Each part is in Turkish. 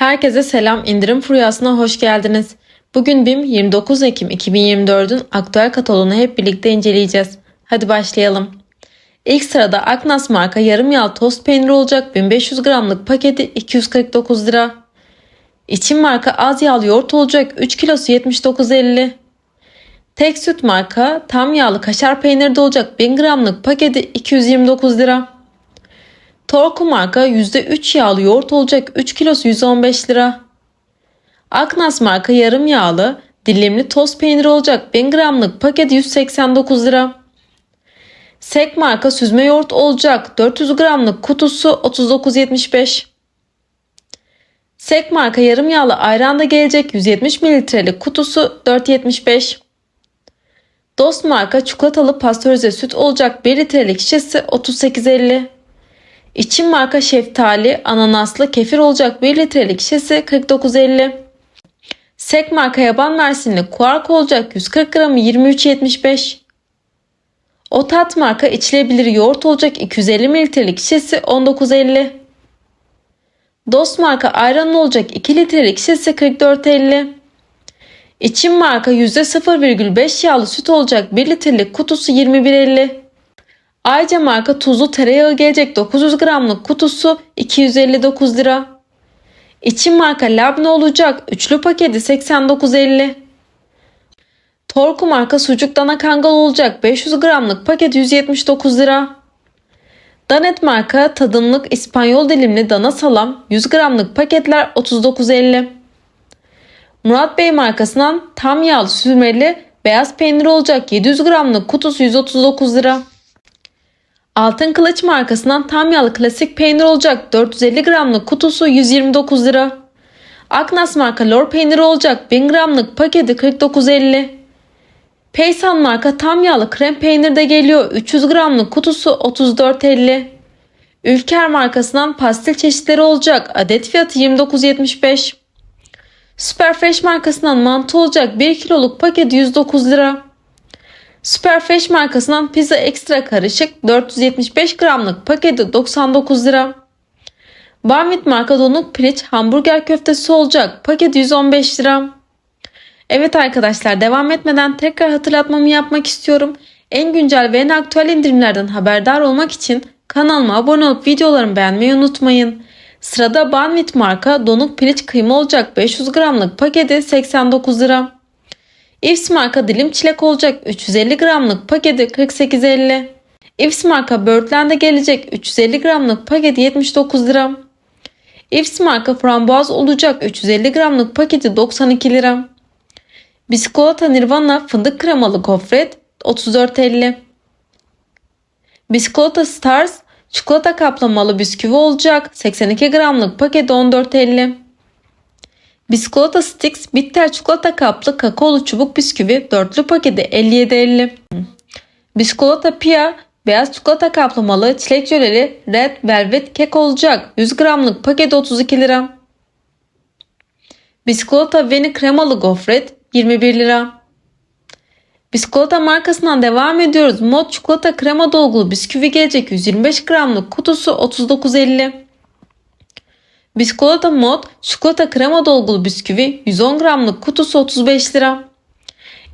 Herkese selam, indirim furyasına hoş geldiniz. Bugün BİM 29 Ekim 2024'ün aktüel kataloğunu hep birlikte inceleyeceğiz. Hadi başlayalım. İlk sırada Aknas marka yarım yağ tost peyniri olacak 1500 gramlık paketi 249 lira. İçin marka az yağlı yoğurt olacak 3 kilosu 79.50. Tek süt marka tam yağlı kaşar peyniri de olacak 1000 gramlık paketi 229 lira. Torku marka %3 yağlı yoğurt olacak 3 kilosu 115 lira. Aknas marka yarım yağlı dilimli toz peyniri olacak 1000 gramlık paket 189 lira. Sek marka süzme yoğurt olacak 400 gramlık kutusu 39.75. Sek marka yarım yağlı ayran da gelecek 170 mililitrelik kutusu 4.75. Dost marka çikolatalı pastörize süt olacak 1 litrelik şişesi 38.50. İçin marka şeftali, ananaslı kefir olacak 1 litrelik şişesi 49.50. Sek marka yaban mersinli kuark olacak 140 gramı 23.75. Otat marka içilebilir yoğurt olacak 250 mililitrelik şişesi 19.50. Dost marka ayran olacak 2 litrelik şişesi 44.50. İçin marka %0,5 yağlı süt olacak 1 litrelik kutusu 21.50. Ayca marka tuzlu tereyağı gelecek 900 gramlık kutusu 259 lira. İçin marka labne olacak üçlü paketi 89.50. Torku marka sucuk dana kangal olacak 500 gramlık paket 179 lira. Danet marka tadımlık İspanyol dilimli dana salam 100 gramlık paketler 39.50. Murat Bey markasından tam yağlı sürmeli beyaz peynir olacak 700 gramlık kutusu 139 lira. Altın Kılıç markasından tam yağlı klasik peynir olacak 450 gramlık kutusu 129 lira. Aknas marka lor peyniri olacak 1000 gramlık paketi 49.50. Peysan marka tam yağlı krem peynir de geliyor 300 gramlık kutusu 34.50. Ülker markasından pastil çeşitleri olacak adet fiyatı 29.75. Superfresh markasından mantı olacak 1 kiloluk paket 109 lira. Superfresh markasından pizza ekstra karışık 475 gramlık paketi 99 lira. Banvit marka donuk piliç hamburger köftesi olacak paket 115 lira. Evet arkadaşlar devam etmeden tekrar hatırlatmamı yapmak istiyorum. En güncel ve en aktüel indirimlerden haberdar olmak için kanalıma abone olup videolarımı beğenmeyi unutmayın. Sırada Banvit marka donuk piliç kıyma olacak 500 gramlık paketi 89 lira. Ifs marka dilim çilek olacak 350 gramlık paketi 48.50. Ifs marka Birdland'e gelecek 350 gramlık paketi 79 lira. Ifs marka frambuaz olacak 350 gramlık paketi 92 lira. Biskolata Nirvana fındık kremalı gofret 34.50. Biskolata Stars çikolata kaplamalı bisküvi olacak 82 gramlık paketi 14.50. Biskolata Sticks bitter çikolata kaplı kakaolu çubuk bisküvi dörtlü paketi 57.50. Biskolata Pia beyaz çikolata kaplamalı çilek jöleli red velvet kek olacak 100 gramlık paket 32 lira. Biskolata Veni kremalı gofret 21 lira. Biskolata markasından devam ediyoruz. Mod çikolata krema dolgulu bisküvi gelecek 125 gramlık kutusu 39.50. Biskolata mod çikolata krema dolgulu bisküvi 110 gramlık kutusu 35 lira.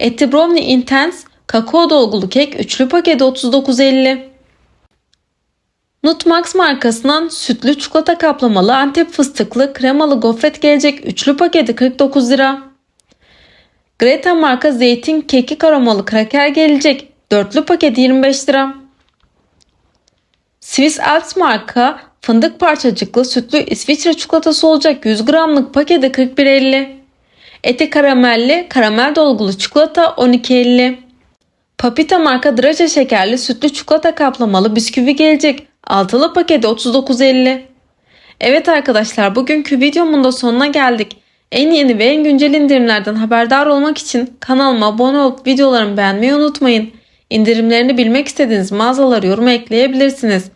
Eti Brownie Intense kakao dolgulu kek üçlü paketi 39.50. Nutmax markasından sütlü çikolata kaplamalı antep fıstıklı kremalı gofret gelecek üçlü paketi 49 lira. Greta marka zeytin keki aromalı kraker gelecek dörtlü paketi 25 lira. Swiss Alps marka Fındık parçacıklı sütlü İsviçre çikolatası olacak 100 gramlık paketi 41.50. Eti karamelli karamel dolgulu çikolata 12.50. Papita marka draje şekerli sütlü çikolata kaplamalı bisküvi gelecek. Altılı paketi 39.50. Evet arkadaşlar bugünkü videomun da sonuna geldik. En yeni ve en güncel indirimlerden haberdar olmak için kanalıma abone olup videolarımı beğenmeyi unutmayın. İndirimlerini bilmek istediğiniz mağazaları yoruma ekleyebilirsiniz.